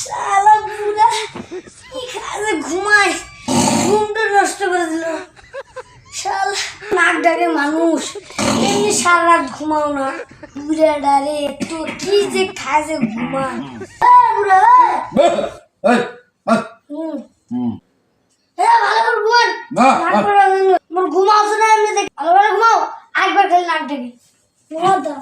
শালা বুড়া কি খালে ঘুমায়? ঘুমটা নষ্ট করে দিল। শালা নাক ডাকে মানুষ এমনি সারা রাত ঘুমাও না। বুড়া ডারে তো কি যে খায় যে ঘুমায় বুড়া হুম। ভালো করে ঘুমান। মোর ঘুমাও না এমনি দেখ ভালো করে ঘুমাও। একবার খালি নাক ডাকে। ঘুমাও দাও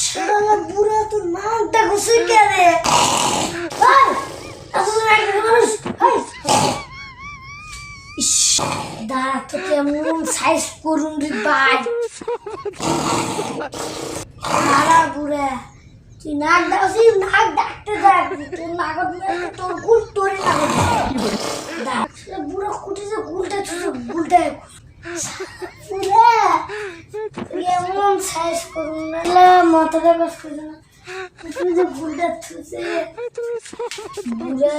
শালা বুড়া তো নাকটা ঘুষে কে রে এই, এত তো নাক ডাকে মানুষ এই। ইস, দাঁড়া সাইজ করুন রে ভাই। দাঁড়া বুড়া, তুই নাক ডাকছি নাক ডাকতে ডাক তোর নাগত মেরে তোর গুল তোরে ডাক বুড়া কুটিছে গুলটা ছুটে গুলটা তুই এমন সাইজ করুন না মাথাটা কষ্ট করে না গুলটা থুছে বুড়া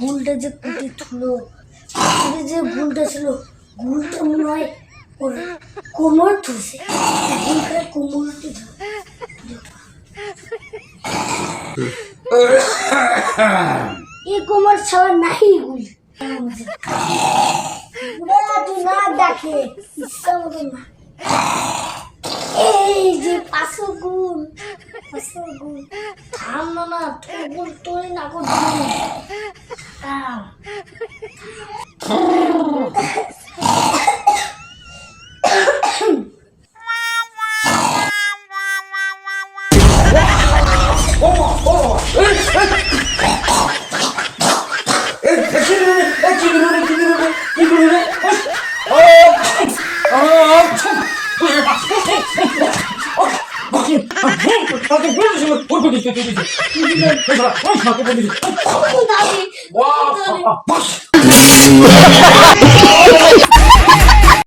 গুলটা যে কুটি থুলো। যে গুলটা ছিল। মনে হয় ওর কোমর থুছে এখন করে কোমরটি এই কোমর ছাড়া নাই গুল না ডাকে ইচ্ছা মতো না এই যে পাঁচশো গুল পাঁচশো গুল থাম না না তোর গুল তোর না করবি দাদি।